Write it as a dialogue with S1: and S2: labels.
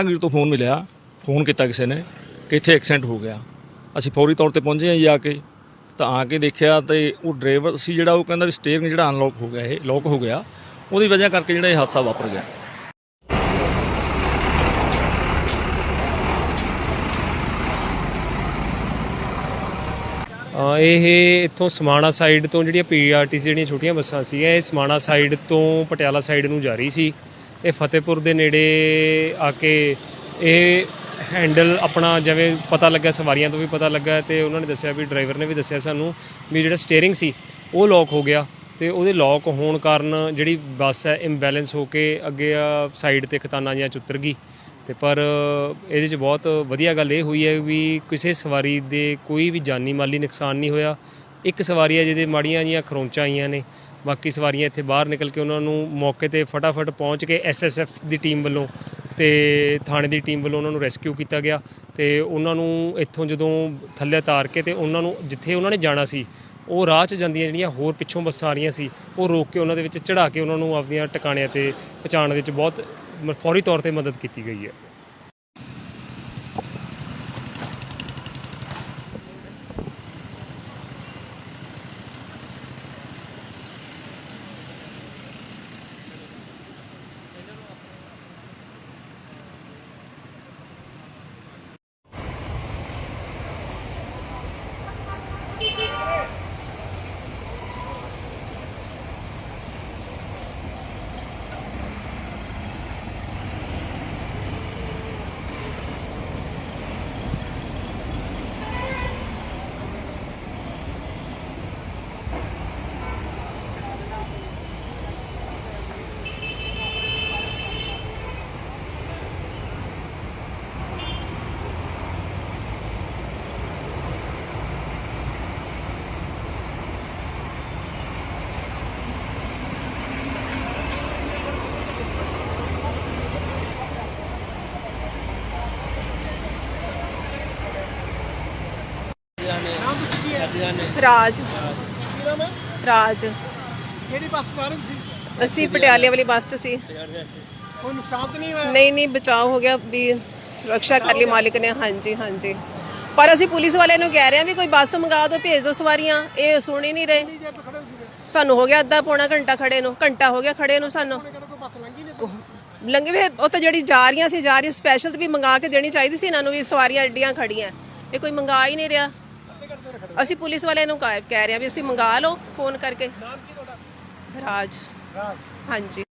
S1: ਅੰਗਰ ਤੋਂ ਫੋਨ ਮਿਲਿਆ, ਫੋਨ ਕੀਤਾ ਕਿਸੇ ਨੇ ਕਿ ਇੱਥੇ ਐਕਸੀਡੈਂਟ ਹੋ ਗਿਆ। ਅਸੀਂ ਫੌਰੀ ਤੌਰ ਤੇ ਪਹੁੰਚੇ ਹਾਂ ਜੀ ਆ ਕੇ, ਤਾਂ ਆ ਕੇ ਦੇਖਿਆ ਤੇ ਉਹ ਡਰਾਈਵਰ ਸੀ ਜਿਹੜਾ ਉਹ ਕਹਿੰਦਾ ਵੀ ਸਟੀਅਰਿੰਗ ਜਿਹੜਾ ਅਨਲੌਕ ਹੋ ਗਿਆ ਇਹ ਲੌਕ ਹੋ ਗਿਆ। ਉਹਦੀ ਵਜ੍ਹਾ ਕਰਕੇ ਜਿਹੜਾ ਇਹ ਹਾਦਸਾ ਵਾਪਰ ਗਿਆ।
S2: ਇਹ ਇੱਥੋਂ ਸਮਾਣਾ ਸਾਈਡ ਤੋਂ ਜਿਹੜੀਆਂ ਪੀਆਰਟੀਸੀ ਜਿਹੜੀਆਂ ਛੋਟੀਆਂ ਬੱਸਾਂ ਸੀ ਇਹ ਸਮਾਣਾ ਸਾਈਡ ਤੋਂ ਪਟਿਆਲਾ ਸਾਈਡ ਨੂੰ ਜਾ ਰਹੀ ਸੀ। ਇਹ ਫਤਿਹਪੁਰ ਦੇ ਨੇੜੇ ਆ ਕੇ ਇਹ ਹੈਂਡਲ ਆਪਣਾ ਜਿਵੇਂ ਪਤਾ ਲੱਗਾ, ਸਵਾਰੀਆਂ ਤੋਂ ਵੀ ਪਤਾ ਲੱਗਾ ਤੇ ਉਹਨਾਂ ਨੇ ਦੱਸਿਆ ਵੀ ਡਰਾਈਵਰ ਨੇ ਵੀ ਦੱਸਿਆ ਸਾਨੂੰ ਵੀ ਜਿਹੜਾ ਸਟੀਅਰਿੰਗ ਸੀ ਉਹ ਲੌਕ ਹੋ ਗਿਆ ਤੇ ਉਹਦੇ ਲੌਕ ਹੋਣ ਕਾਰਨ ਜਿਹੜੀ ਬੱਸ ਹੈ ਇੰਬੈਲੈਂਸ ਹੋ ਕੇ ਅੱਗੇ ਆ ਸਾਈਡ ਤੇ ਖਤਾਨਾ ਜਿਹਾ ਚ ਉਤਰ ਗਈ ਤੇ ਪਰ ਇਹਦੇ 'ਚ ਬਹੁਤ ਵਧੀਆ ਗੱਲ ਇਹ ਹੋਈ ਹੈ ਵੀ ਕਿਸੇ ਸਵਾਰੀ ਦੇ ਕੋਈ ਵੀ ਜਾਨੀ ਮਾਲੀ ਨੁਕਸਾਨ ਨਹੀਂ ਹੋਇਆ। ਇੱਕ ਸਵਾਰੀ ਹੈ ਜਿਹਦੇ ਮਾੜੀਆਂ ਜੀਆਂ ਖਰੋਂਚਾਂ ਆਈਆਂ ਨੇ ਬਾਕੀ ਸਵਾਰੀਆਂ ਇੱਥੇ ਬਾਹਰ ਨਿਕਲ ਕੇ ਉਹਨਾਂ ਨੂੰ ਮੌਕੇ ਤੇ ਫਟਾਫਟ ਪਹੁੰਚ ਕੇ ਐਸਐਸਐਫ ਦੀ ਟੀਮ ਵੱਲੋਂ ਤੇ ਥਾਣੇ ਦੀ ਟੀਮ ਵੱਲੋਂ ਉਹਨਾਂ ਨੂੰ ਰੈਸਕਿਊ ਕੀਤਾ ਗਿਆ ਤੇ ਉਹਨਾਂ ਨੂੰ ਇੱਥੋਂ ਜਦੋਂ ਥੱਲੇ ਉਤਾਰ ਕੇ ਤੇ ਉਹਨਾਂ ਨੂੰ ਜਿੱਥੇ ਉਹਨਾਂ ਨੇ ਜਾਣਾ ਸੀ, ਉਹ ਰਾਹ 'ਚ ਜਾਂਦੀਆਂ ਜਿਹੜੀਆਂ ਹੋਰ ਪਿੱਛੋਂ ਬੱਸਾਂ ਆ ਰਹੀਆਂ ਸੀ, ਉਹ ਰੋਕ ਕੇ ਉਹਨਾਂ ਦੇ ਵਿੱਚ ਚੜਾ ਕੇ ਉਹਨਾਂ ਨੂੰ ਆਪਦੀਆਂ ਟਿਕਾਣਿਆਂ ਤੇ ਪਹੁੰਚਾਉਣ ਵਿੱਚ ਬਹੁਤ ਫੌਰੀ ਤੌਰ ਤੇ ਮਦਦ ਕੀਤੀ ਗਈ ਹੈ। Thank you.
S3: ਰਾਜ। ਰਾਜ।
S4: ਕਿਹੜੀ ਬੱਸ ਬਾਰੇ ਸੀ?
S3: ਅਸੀਂ ਪਟਿਆਲੇ ਵਾਲੀ ਬੱਸ 'ਚ ਸੀ।
S4: ਕੋਈ ਨੁਕਸਾਨ ਤਾਂ ਨਹੀਂ ਹੋਇਆ?
S3: ਨਹੀਂ ਨਹੀਂ ਬਚਾਅ ਹੋ ਗਿਆ ਵੀ ਰੱਖਿਆ ਕਰ ਲਈ ਮਾਲਿਕ ਨੇ। ਹਾਂਜੀ ਹਾਂਜੀ। ਪਰ ਅਸੀਂ ਪੁਲਿਸ ਵਾਲਿਆਂ ਨੂੰ ਕਹਿ ਰਹੇ ਹਾਂ ਵੀ ਕੋਈ ਬੱਸ ਮੰਗਾ ਦਿਓ ਭੇਜ ਦਿਓ ਸਵਾਰੀਆਂ। ਇਹ ਸੁਣ ਹੀ ਨਹੀਂ ਰਹੇ। ਸਾਨੂੰ ਹੋ ਗਿਆ ਅੱਧਾ ਪੌਣਾ ਘੰਟਾ ਖੜੇ ਨੂੰ। ਘੰਟਾ ਹੋ ਗਿਆ ਖੜੇ ਨੂੰ ਸਾਨੂੰ। ਲੰਘੇ ਵੇ ਉਹ ਤਾਂ ਜਿਹੜੀ ਜਾ ਰਹੀਆਂ ਸੀ ਜਾ ਰਹੀ ਸਪੈਸ਼ਲ ਵੀ ਮੰਗਾ ਕੇ ਦੇਣੀ ਚਾਹੀਦੀ ਸੀ ਇਹਨਾਂ ਨੂੰ ਵੀ ਸਵਾਰੀਆਂ ਐਡੀਆਂ ਖੜੀਆਂ। ਇਹ ਕੋਈ ਮੰਗਾ ਹੀ ਨਹੀਂ ਰਿਹਾ। ਅਸੀਂ ਪੁਲਿਸ ਵਾਲਿਆਂ ਨੂੰ ਕਹਿ ਕਹਿ ਰਹੇ ਹਾਂ ਵੀ ਅਸੀਂ ਮੰਗਾ ਲਓ ਫੋਨ ਕਰਕੇ। ਰਾਜ।
S4: ਰਾਜ।
S3: ਹਾਂਜੀ।